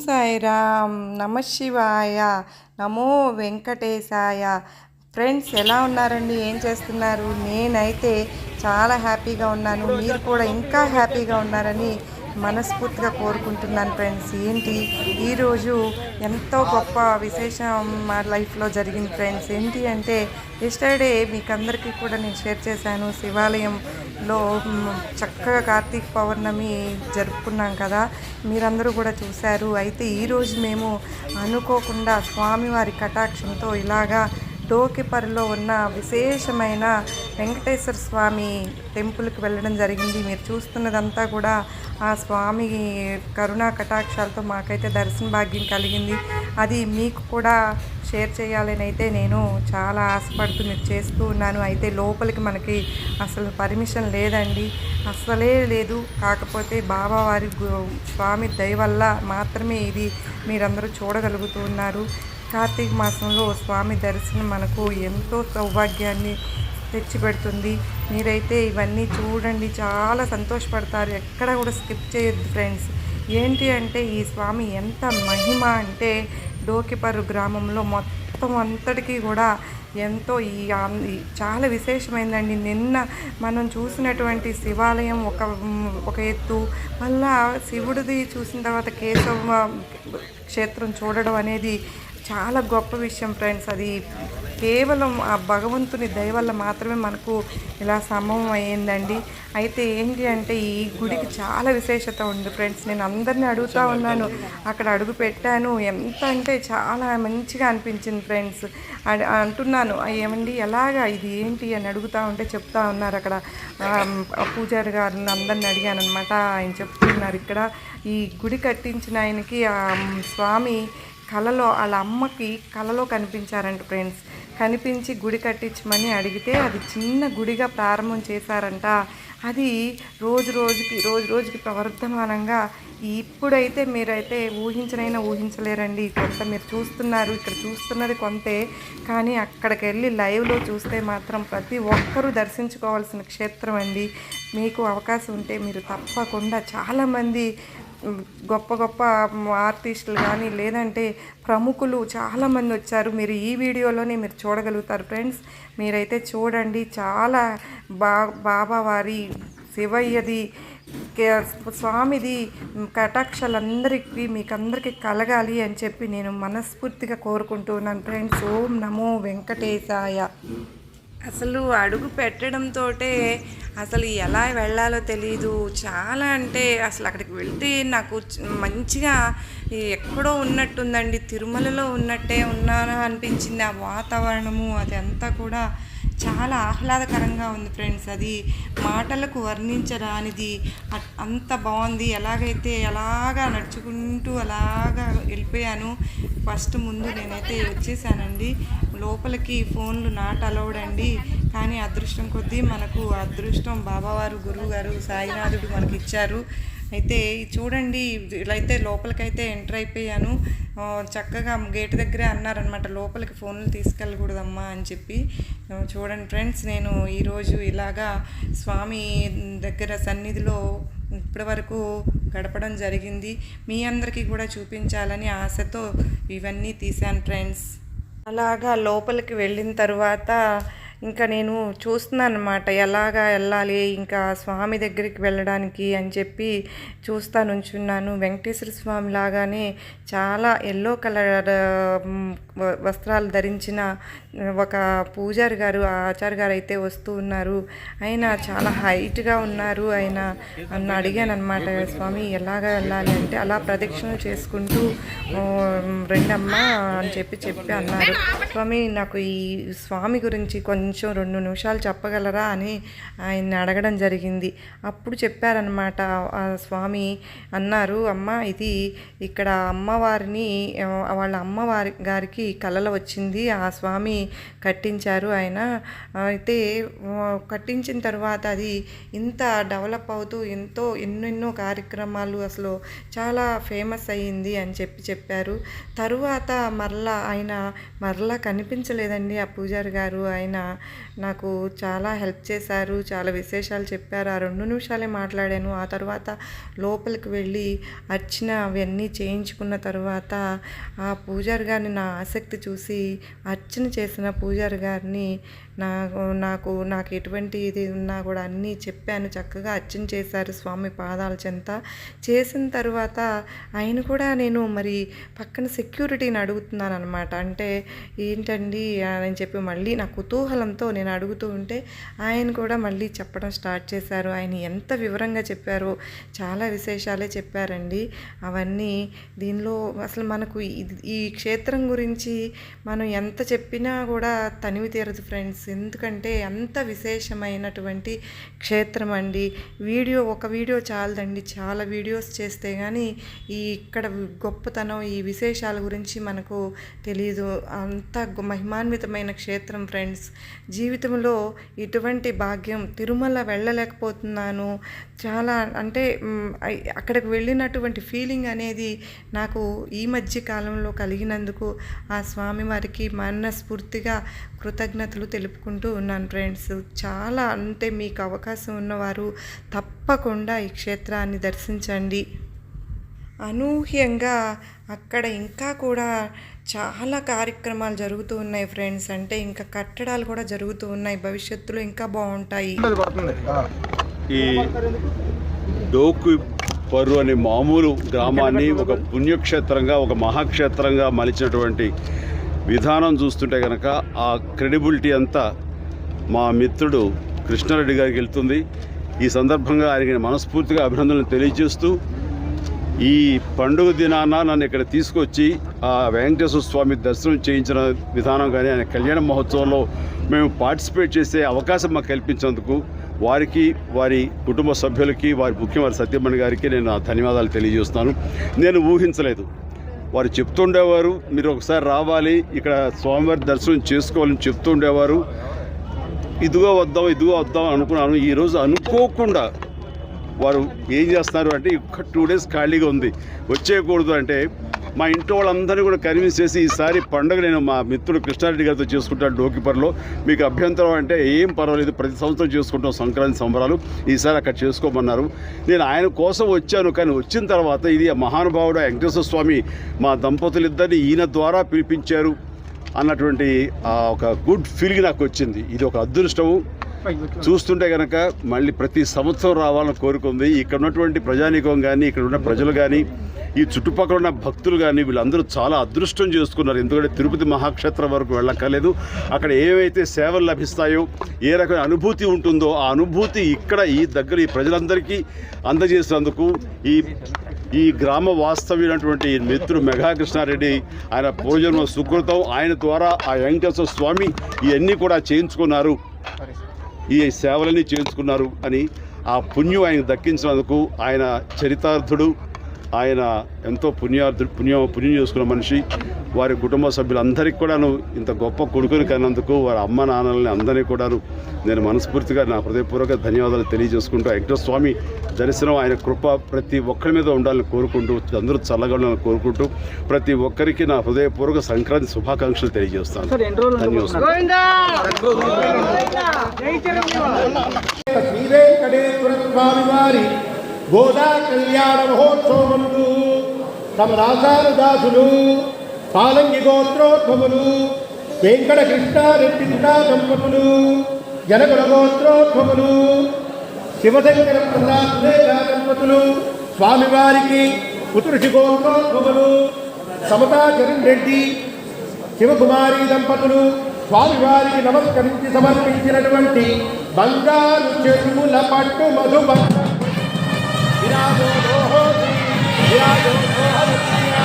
సాయిరామ్ నమ శివాయ నమో వెంకటేశాయ. ఫ్రెండ్స్ ఎలా ఉన్నారండి? ఏం చేస్తున్నారు? నేనైతే చాలా హ్యాపీగా ఉన్నాను. మీరు కూడా ఇంకా హ్యాపీగా ఉన్నారని మనస్ఫూర్తిగా కోరుకుంటున్నాను ఫ్రెండ్స్ ఏంటి? ఈరోజు ఎంతో గొప్ప విశేషం మా లైఫ్లో జరిగింది ఫ్రెండ్స్ ఏంటి అంటే ఎస్టర్డే మీకు అందరికీ కూడా నేను షేర్ చేశాను. శివాలయంలో చక్కగా కార్తీక పౌర్ణమి జరుపుకున్నాం కదా. మీరందరూ కూడా చూశారు. అయితే ఈరోజు మేము అనుకోకుండా స్వామివారి కటాక్షంతో ఇలాగా డోకిపరిలో ఉన్న విశేషమైన వెంకటేశ్వర స్వామి టెంపుల్కి వెళ్ళడం జరిగింది. మీరు చూస్తున్నదంతా కూడా ఆ స్వామి కరుణా కటాక్షాలతో మాకైతే దర్శన భాగ్యం కలిగింది. అది మీకు కూడా షేర్ చేయాలని అయితే నేను చాలా ఆశపడుతూ మీరు చేస్తూ ఉన్నాను. అయితే లోపలికి మనకి అసలు పర్మిషన్ లేదండి. అసలే లేదు. కాకపోతే బాబావారి గు- స్వామి దయ వల్ల మాత్రమే ఇది మీరందరూ చూడగలుగుతూ ఉన్నారు. కార్తీక మాసంలో స్వామి దర్శనం మనకు ఎంతో సౌభాగ్యాన్ని తెచ్చిపెడుతుంది. మీరైతే ఇవన్నీ చూడండి. చాలా సంతోషపడతారు. ఎక్కడ కూడా స్కిప్ చేయొద్దు ఫ్రెండ్స్. ఏంటి అంటే ఈ స్వామి ఎంత మహిమ అంటే డోకిపర్రు గ్రామంలో మొత్తం అంతటికీ కూడా ఎంతో ఈ ఈ చాలా విశేషమైందండి. నిన్న మనం చూసినటువంటి శివాలయం ఒక ఒక ఎత్తు మళ్ళా శివుడిది చూసిన తర్వాత కేశవ క్షేత్రం చూడడం అనేది చాలా గొప్ప విషయం ఫ్రెండ్స్ అది కేవలం ఆ భగవంతుని దయ వల్ల మాత్రమే మనకు ఇలా సంభవం అయ్యిందండి. అయితే ఏంటి అంటే ఈ గుడికి చాలా విశేషత ఉంది ఫ్రెండ్స్ నేను అందరిని అడుగుతా ఉన్నాను. అక్కడ అడుగు పెట్టాను. ఎంత అంటే చాలా మంచిగా అనిపించింది ఫ్రెండ్స్ అంటున్నాను ఏమండి ఎలాగా ఇది? ఏంటి? అని అడుగుతా ఉంటే చెప్తా ఉన్నారు అక్కడ. పూజారి గారిని అందరిని అడిగాను అనమాట ఆయన చెప్తున్నారు ఇక్కడ ఈ గుడి కట్టించిన ఆయనకి ఆ స్వామి కలలో వాళ్ళ అమ్మకి కలలో కనిపించారంట ఫ్రెండ్స్. కనిపించి గుడి కట్టించమని అడిగితే అది చిన్న గుడిగా ప్రారంభం చేశారంట. అది రోజు రోజుకి రోజు రోజుకి ప్రవర్ధమానంగా ఇప్పుడైతే మీరైతే ఊహించనైనా ఊహించలేరండి. కొంత మీరు చూస్తున్నారు ఇక్కడ చూస్తున్నది కొంతే. కానీ అక్కడికి వెళ్ళి లైవ్లో చూస్తే మాత్రం ప్రతి ఒక్కరూ దర్శించుకోవాల్సిన క్షేత్రం అండి. మీకు అవకాశం ఉంటే మీరు తప్పకుండా చాలామంది గొప్ప గొప్ప ఆర్టిస్టులు కానీ లేదంటే ప్రముఖులు చాలామంది వచ్చారు. మీరు ఈ వీడియోలోనే మీరు చూడగలుగుతారు ఫ్రెండ్స్. మీరైతే చూడండి. చాలా బా బాబావారి శివయ్యది కే- స్వామిది కటాక్షలందరికీ మీకు అందరికీ కలగాలి అని చెప్పి నేను మనస్ఫూర్తిగా కోరుకుంటున్నాను ఫ్రెండ్స్. ఓం నమో వెంకటేశాయ. అసలు అడుగు పెట్టడంతో అసలు ఎలా వెళ్ళాలో తెలియదు చాలా అంటే అసలు అక్కడికి వెళ్తే నాకు మంచిగా ఎక్కడో ఉన్నట్టుందండి. తిరుమలలో ఉన్నట్టే ఉన్నాను అనిపించింది. ఆ వాతావరణము అదంతా కూడా చాలా ఆహ్లాదకరంగా ఉంది ఫ్రెండ్స్. అది మాటలకు వర్ణించరానిది అంత బాగుంది. ఎలాగైతే ఎలాగా నడుచుకుంటూ అలాగా వెళ్ళిపోయాను ఫస్ట్ ముందు నేనైతే వచ్చేసానండి. లోపలికి ఫోన్లు నాట్ అలౌడ్ అండి. కానీ అదృష్టం కొద్దీ మనకు అదృష్టం బాబావారు గురువు గారు సాయినాథుడు మనకి ఇచ్చారు అయితే చూడండి ఇలా అయితే లోపలికైతే ఎంటర్ అయిపోయాను. చక్కగా గేట్ దగ్గరే అన్నారనమాట లోపలికి ఫోన్లు తీసుకెళ్ళకూడదమ్మా అని చెప్పి. చూడండి ఫ్రెండ్స్ నేను ఈరోజు ఇలాగా స్వామి దగ్గర సన్నిధిలో ఇప్పటివరకు గడపడం జరిగింది. మీ అందరికీ కూడా చూపించాలని ఆశతో ఇవన్నీ తీశాను ఫ్రెండ్స్. అలాగా లోపలికి వెళ్ళిన తర్వాత ఇంకా నేను చూస్తున్నాను అనమాట ఎలాగా వెళ్ళాలి ఇంకా స్వామి దగ్గరికి వెళ్ళడానికి అని చెప్పి చూస్తా నుంచున్నాను వెంకటేశ్వర స్వామి లాగానే చాలా ఎల్లో కలర్ వస్త్రాలు ధరించిన ఒక పూజారి గారు ఆచార్య గారు అయితే వస్తూ ఉన్నారు. ఆయన చాలా హైట్గా ఉన్నారు. ఆయన నన్ను అడిగాను అనమాట స్వామి ఎలాగా వెళ్ళాలి? అంటే అలా ప్రదక్షిణలు చేసుకుంటూ రెండమ్మ అని చెప్పి చెప్పి అన్నారు. స్వామి నాకు ఈ స్వామి గురించి కొంచెం రెండు నిమిషాలు చెప్పగలరా అని ఆయన్ని అడగడం జరిగింది. అప్పుడు చెప్పారనమాట ఆ స్వామి అన్నారు అమ్మ ఇది ఇక్కడ అమ్మవారిని వాళ్ళ అమ్మవారి గారికి కలలు వచ్చింది ఆ స్వామి కట్టించారు ఆయన. అయితే కట్టించిన తర్వాత అది ఇంత డెవలప్ అవుతూ ఎంతో ఎన్నెన్నో కార్యక్రమాలు అసలు చాలా ఫేమస్ అయ్యింది అని చెప్పి చెప్పారు. తరువాత మరలా ఆయన మరలా కనిపించలేదండి ఆ పూజారి గారు. ఆయన నాకు చాలా హెల్ప్ చేశారు చాలా విశేషాలు చెప్పారు. ఆ రెండు నిమిషాలే మాట్లాడాను. ఆ తర్వాత లోపలికి వెళ్ళి అర్చన అవన్నీ చేయించుకున్న తర్వాత ఆ పూజారి గారిని నా ఆసక్తి చూసి అర్చన చేసిన పూజారి గారిని నాకు నాకు నాకు ఎటువంటి ఇది ఉన్నా కూడా అన్నీ చెప్పాను. చక్కగా అర్చన చేశారు స్వామి పాదాల చెంత. చేసిన తర్వాత ఆయన కూడా నేను మరి పక్కన సెక్యూరిటీని అడుగుతున్నాను అనమాట అంటే ఏంటండి అని చెప్పి మళ్ళీ నా కుతూహలంతో నేను అడుగుతూ ఉంటే ఆయన కూడా మళ్ళీ చెప్పడం స్టార్ట్ చేశారు. ఆయన ఎంత వివరంగా చెప్పారో చాలా విశేషాలే చెప్పారండి. అవన్నీ దీనిలో అసలు మనకు ఇది- ఈ క్షేత్రం గురించి మనం ఎంత చెప్పినా కూడా తనివి తీరదు ఫ్రెండ్స్. ఎందుకంటే అంత విశేషమైనటువంటి క్షేత్రం అండి. వీడియో ఒక వీడియో చాలదండి. చాలా వీడియోస్ చేస్తే కానీ ఈ ఇక్కడ గొప్పతనం ఈ విశేషాల గురించి మనకు తెలియదు అంత గొ- మహిమాన్వితమైన క్షేత్రం ఫ్రెండ్స్. జీవితంలో ఇటువంటి భాగ్యం తిరుమల వెళ్ళలేకపోతున్నాను. చాలా అంటే అక్కడికి వెళ్ళినటువంటి ఫీలింగ్ అనేది నాకు ఈ మధ్య కాలంలో కలిగినందుకు ఆ స్వామివారికి మనస్ఫూర్తిగా కృతజ్ఞతలు తెలుపు చెప్పుకుంటూ ఉన్నాను ఫ్రెండ్స్. చాలా అంటే మీకు అవకాశం ఉన్నవారు తప్పకుండా ఈ క్షేత్రాన్ని దర్శించండి. అనూహ్యంగా అక్కడ ఇంకా కూడా చాలా కార్యక్రమాలు జరుగుతూ ఉన్నాయి ఫ్రెండ్స్. అంటే ఇంకా కట్టడాలు కూడా జరుగుతూ ఉన్నాయి. భవిష్యత్తులో ఇంకా బాగుంటాయి. ఈ డోకు పర్రు అనే మామూలు గ్రామాన్ని ఒక పుణ్యక్షేత్రంగా ఒక మహాక్షేత్రంగా మలిచినటువంటి విధానం చూస్తుంటే కనుక ఆ క్రెడిబిలిటీ అంతా మా మిత్రుడు కృష్ణారెడ్డి గారికి వెళ్తుంది. ఈ సందర్భంగా ఆయనకి మనస్ఫూర్తిగా అభినందనలు తెలియజేస్తూ ఈ పండుగ దినాన నన్ను ఇక్కడ తీసుకొచ్చి ఆ వెంకటేశ్వర స్వామి దర్శనం చేయించిన విధానం కానీ ఆయన కళ్యాణ మహోత్సవంలో మేము పార్టిసిపేట్ చేసే అవకాశం మాకు కల్పించేందుకు వారికి వారి కుటుంబ సభ్యులకి వారి ముఖ్యమంత్రి సత్యమణి గారికి నేను ధన్యవాదాలు తెలియజేస్తున్నాను. నేను ఊహించలేదు. వారు చెప్తుండేవారు మీరు ఒకసారి రావాలి ఇక్కడ స్వామివారి దర్శనం చేసుకోవాలని చెప్తుండేవారు. ఇదిగో వద్దాం ఇదిగో వద్దాం అనుకున్నాను. ఈరోజు అనుకోకుండా వారు ఏం చేస్తున్నారు అంటే టూ డేస్ ఖాళీగా ఉంది. వచ్చేయకూడదు అంటే మా ఇంటి వాళ్ళందరినీ కూడా కన్విన్స్ చేసి ఈసారి పండుగ నేను మా మిత్రుడు కృష్ణారెడ్డి గారితో చేసుకుంటాను డోకిపర్లో. మీకు అభ్యంతరం అంటే ఏం పర్వాలేదు ప్రతి సంవత్సరం చేసుకుంటాం సంక్రాంతి సంబరాలు. ఈసారి అక్కడ చేసుకోమన్నారు. నేను ఆయన కోసం వచ్చాను కానీ వచ్చిన తర్వాత ఇది ఆ మహానుభావుడు వెంకటేశ్వర స్వామి మా దంపతులిద్దరిని ఈయన ద్వారా పిలిపించారు అన్నటువంటి ఒక గుడ్ ఫీలింగ్ నాకు వచ్చింది. ఇది ఒక అదృష్టము. చూస్తుంటే కనుక మళ్ళీ ప్రతి సంవత్సరం రావాలని కోరుకుంది ఇక్కడ ఉన్నటువంటి ప్రజానీకం కానీ ఇక్కడ ఉన్న ప్రజలు కానీ ఈ చుట్టుపక్కల ఉన్న భక్తులు కానీ వీళ్ళందరూ చాలా అదృష్టం చేసుకున్నారు. ఎందుకంటే తిరుపతి మహాక్షేత్రం వరకు వెళ్ళక్కర్లేదు. అక్కడ ఏవైతే సేవలు లభిస్తాయో ఏ రకమైన అనుభూతి ఉంటుందో ఆ అనుభూతి ఇక్కడ ఈ దగ్గర ఈ ప్రజలందరికీ అందజేసినందుకు ఈ ఈ గ్రామ వాస్తవ్యులైనటువంటి మిత్రుడు మెగాకృష్ణారెడ్డి ఆయన పూర్వజన్మ సుకృతం. ఆయన ద్వారా ఆ వెంకటేశ్వర స్వామి ఇవన్నీ కూడా చేయించుకున్నారు. ఈ సేవలన్నీ చేయించుకున్నారు అని ఆ పుణ్యం ఆయన దక్కించినందుకు ఆయన చరితార్థుడు ఆయన ఎంతో పుణ్యార్థుడు పుణ్యం పుణ్యం చేసుకున్న మనిషి. వారి కుటుంబ సభ్యులందరికీ కూడాను ఇంత గొప్ప కొడుకుని కన్నందుకు వారి అమ్మ నాన్నల్ని అందరినీ కూడాను నేను మనస్ఫూర్తిగా నా హృదయపూర్వక ధన్యవాదాలు తెలియజేసుకుంటూ వెంకటేశ్వర స్వామి దర్శనం ఆయన కృప ప్రతి ఒక్కరి మీద ఉండాలని కోరుకుంటూ అందరూ చల్లగా ఉండాలని కోరుకుంటూ ప్రతి ఒక్కరికి నా హృదయపూర్వక సంక్రాంతి శుభాకాంక్షలు తెలియజేస్తాను. ధన్యవాదాలు. గోదా కళ్యాణ మహోత్సవములు తమ రాసాను దాసులు పాలంగి గోత్రోద్భవులు వెంకట కృష్ణారెడ్డి దంపతులు జనకుల గోత్రోద్భవులు శివశంకర ప్రసాద్ దంపతులు స్వామివారికి పుత్రుషి గోత్రోద్భవులు సమతాచరణ్ రెడ్డి శివకుమారి దంపతులు స్వామివారికి నమస్కరించి సమర్పించినటువంటి బంగారు చెరువుల పట్టు మధుబంధ Yeah,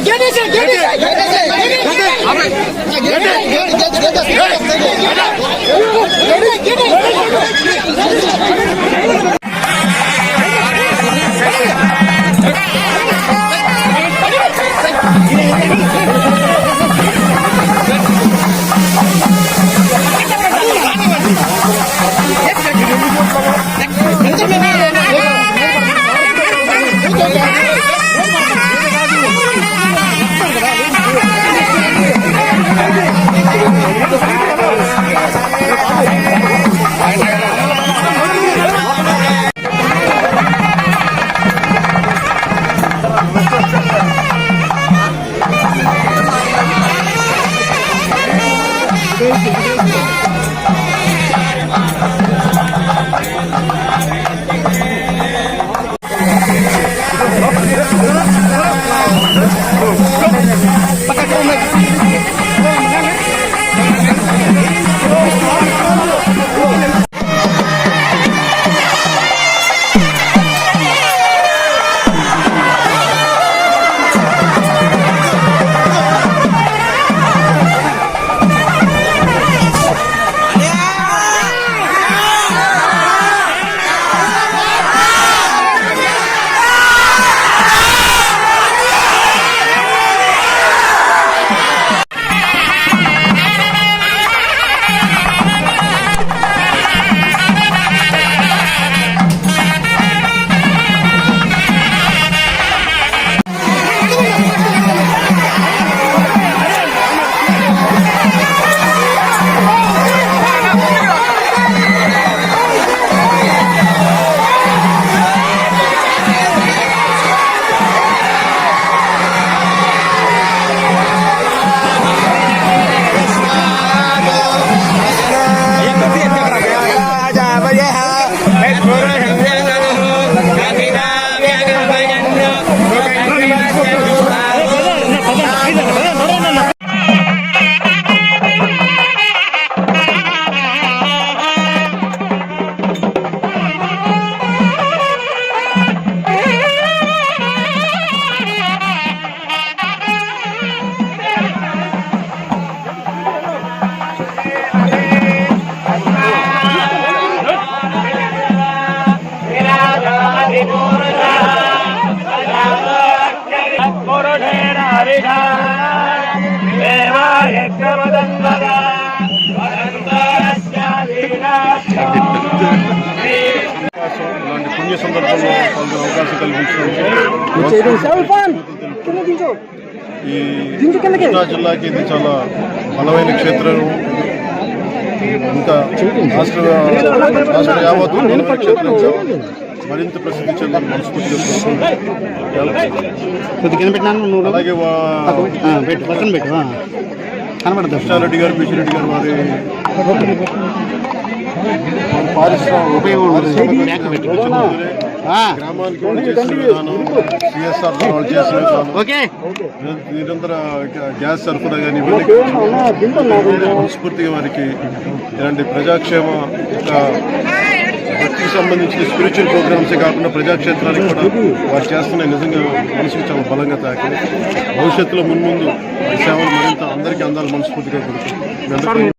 ఇలాంటి జిల్లాకి ఇది చాలా బలమైన క్షేత్రం ఇంకా రాష్ట్ర రాష్ట్ర బలమైన క్షేత్రం. మరింత ప్రసిద్ధి చెందని నువ్వు అలాగే కృష్ణారెడ్డి గారు పిచ్చిరెడ్డి గారు వారి పారిశ్రామిక గ్రామానికి సిఎస్ఆర్ వాళ్ళు చేసిన నిరంతర గ్యాస్ సరఫరా కానీ మనస్ఫూర్తిగా వారికి ఇలాంటి ప్రజాక్షేమ భక్తికి సంబంధించిన స్పిరిచువల్ ప్రోగ్రామ్సే కాకుండా ప్రజాక్షేత్రానికి కూడా వారు చేస్తున్న నిజంగా మనసుకు చాలా బలంగా తాకి భవిష్యత్తులో మున్ముందు ఈ సేవలు మరింత అందరికీ అందాలి మనస్ఫూర్తిగా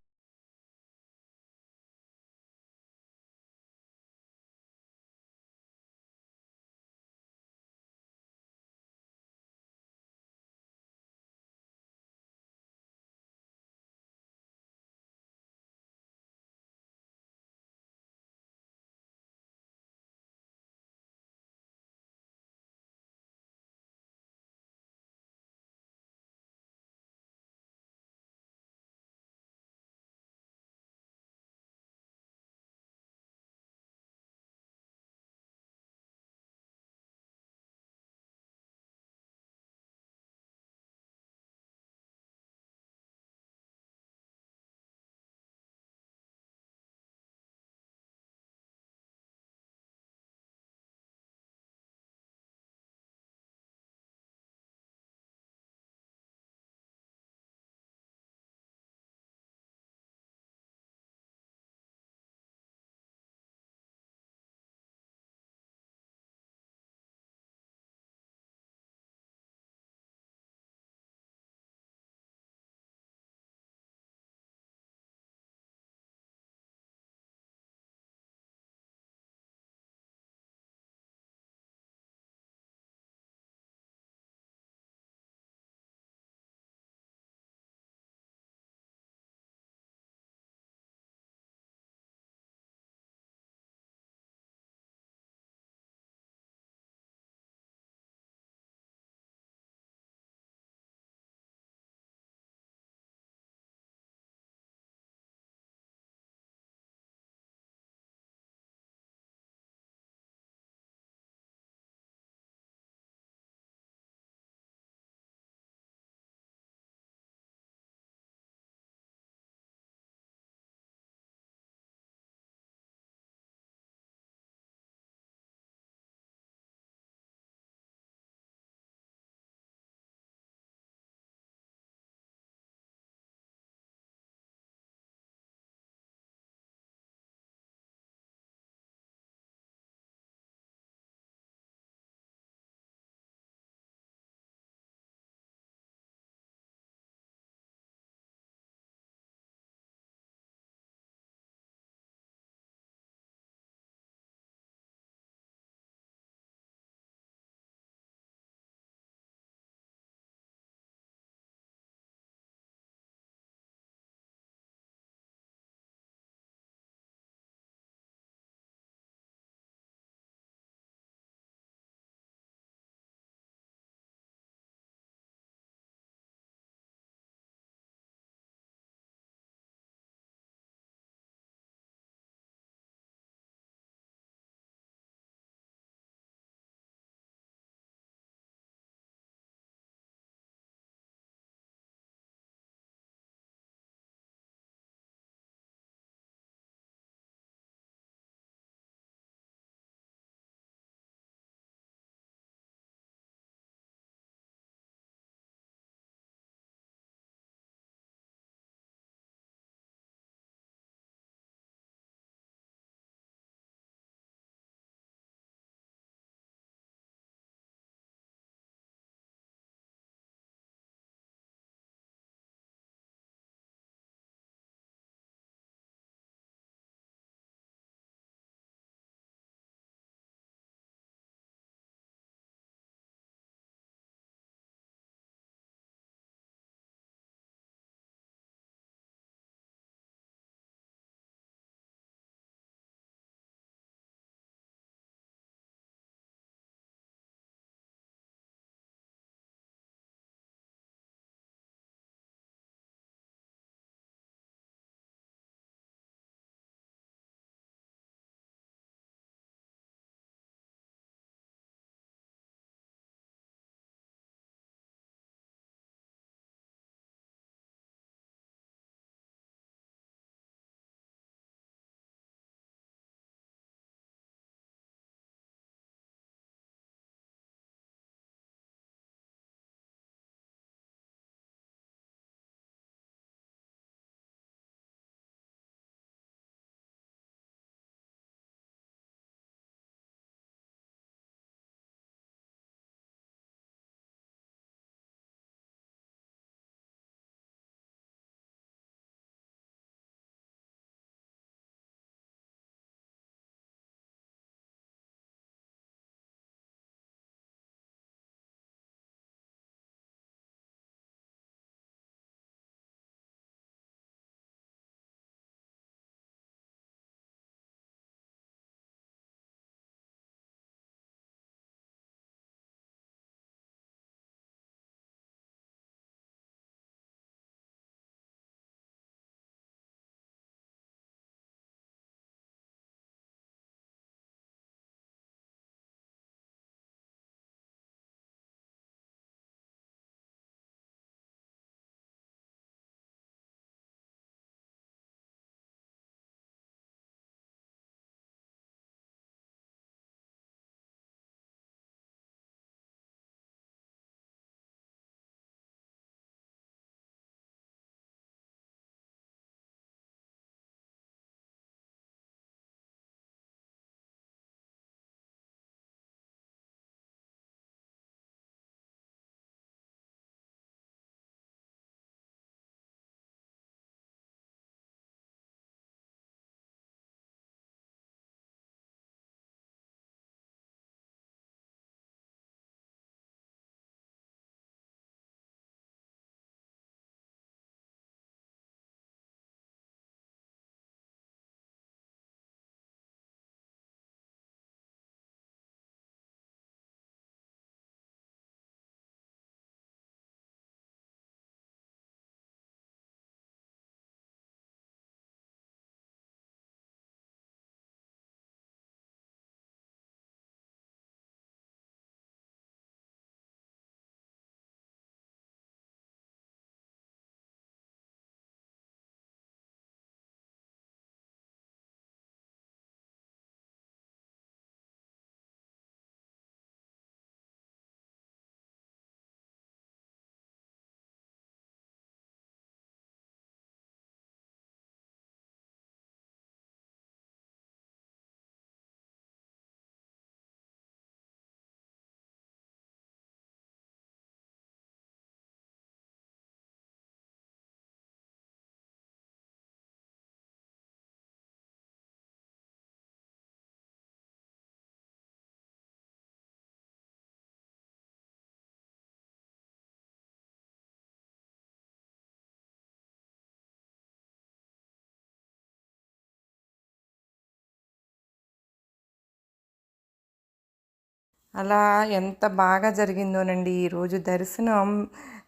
అలా ఎంత బాగా జరిగిందోనండి ఈరోజు దర్శనం.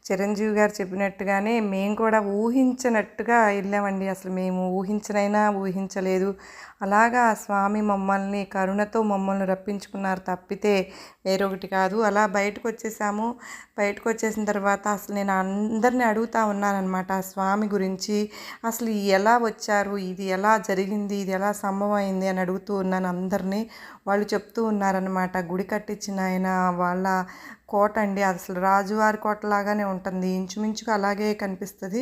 చిరంజీవి గారు చెప్పినట్టుగానే మేము కూడా ఊహించినట్టుగా వెళ్ళామండి. అసలు మేము ఊహించనైనా ఊహించలేదు. అలాగా స్వామి మమ్మల్ని కరుణతో మమ్మల్ని రప్పించుకున్నారు తప్పితే వేరొకటి కాదు. అలా బయటకు వచ్చేసాము బయటకు వచ్చేసిన తర్వాత అసలు నేను అందరిని అడుగుతా ఉన్నానన్నమాట ఆ స్వామి గురించి అసలు ఎలా వచ్చారు? ఇది ఎలా జరిగింది? ఇది ఎలా సంభవం అయింది అని అడుగుతూ ఉన్నాను అందరినీ. వాళ్ళు చెప్తూ ఉన్నారనమాట గుడి కట్టించిన ఆయన వాళ్ళ కోట అండి. అసలు రాజువారి కోట లాగానే ఉంటుంది. ఇంచుమించుగా అలాగే కనిపిస్తుంది.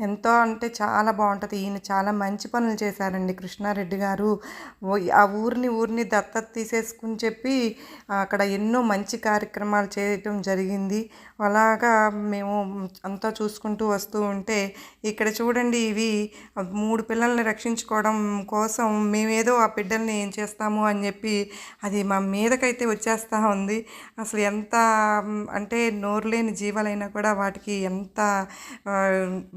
ఎంతో అంటే చాలా బాగుంటుంది. ఈయన చాలా మంచి పనులు చేశారండి కృష్ణారెడ్డి గారు. ఆ ఊరిని ఊరిని దత్తత తీసేసుకుని చెప్పి అక్కడ ఎన్నో మంచి కార్యక్రమాలు చేయటం జరిగింది. అలాగా మేము అంతా చూసుకుంటూ వస్తూ ఉంటే ఇక్కడ చూడండి ఇవి మూడు పిల్లల్ని రక్షించుకోవడం కోసం మేమేదో ఆ బిడ్డల్ని ఏం చేస్తాము అని చెప్పి అది మా మీదకైతే వచ్చేస్తూ ఉంది. అసలు ఎంత అంటే నోరు లేని జీవాలైనా కూడా వాటికి ఎంత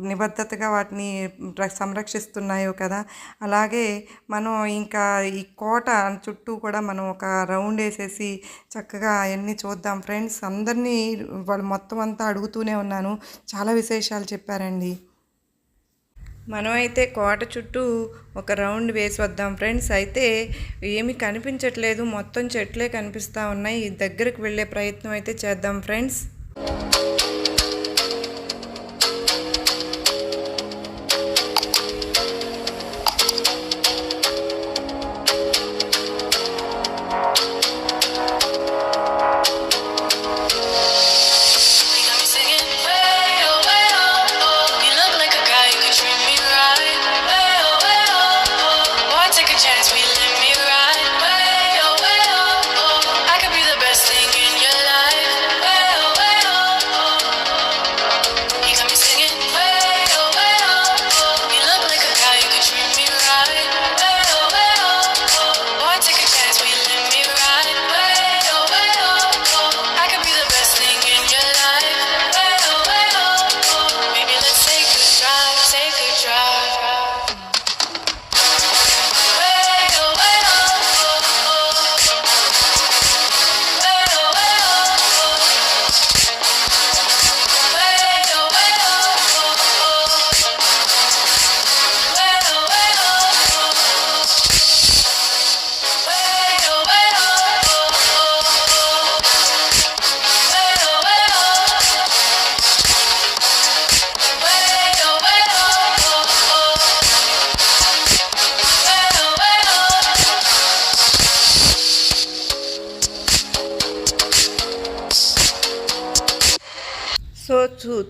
నిబద్ధతగా వాటిని ర- సంరక్షిస్తున్నాయో కదా. అలాగే మనం ఇంకా ఈ కోట చుట్టూ కూడా మనం ఒక రౌండ్ వేసేసి చక్కగా అవన్నీ చూద్దాం. ఫ్రెండ్స్ అందరినీ వాళ్ళు మొత్తం అంతా అడుగుతూనే ఉన్నాను. చాలా విశేషాలు చెప్పారండి. మనం అయితే కోట చుట్టూ ఒక రౌండ్ వేసి వద్దాం ఫ్రెండ్స్. అయితే ఏమి కనిపించట్లేదు. మొత్తం చెట్లే కనిపిస్తూ ఉన్నాయి. దగ్గరకు వెళ్ళే ప్రయత్నం అయితే చేద్దాం ఫ్రెండ్స్.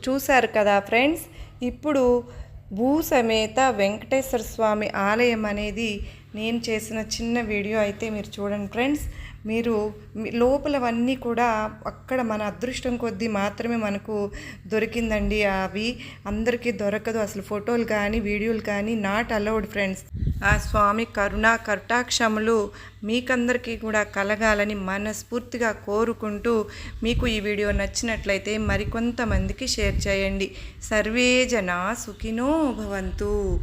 చూశారు కదా ఫ్రెండ్స్? ఇప్పుడు భూ సమేత వెంకటేశ్వర స్వామి ఆలయం అనేది నేను చేసిన చిన్న వీడియో అయితే మీరు చూడండి ఫ్రెండ్స్. మీరు లోపలవన్నీ కూడా అక్కడ మన అదృష్టం కొద్దీ మాత్రమే మనకు దొరికిందండి అవి. అందరికీ దొరకదు అసలు ఫోటోలు కానీ వీడియోలు కానీ నాట్ అలౌడ్ ఫ్రెండ్స్ ఆ స్వామి కరుణ కటాక్షములు మీకందరికీ కూడా కలగాలని మనస్ఫూర్తిగా కోరుకుంటూ మీకు ఈ వీడియో నచ్చినట్లయితే మరికొంతమందికి షేర్ చేయండి. సర్వే జనా సుఖినో భవంతు.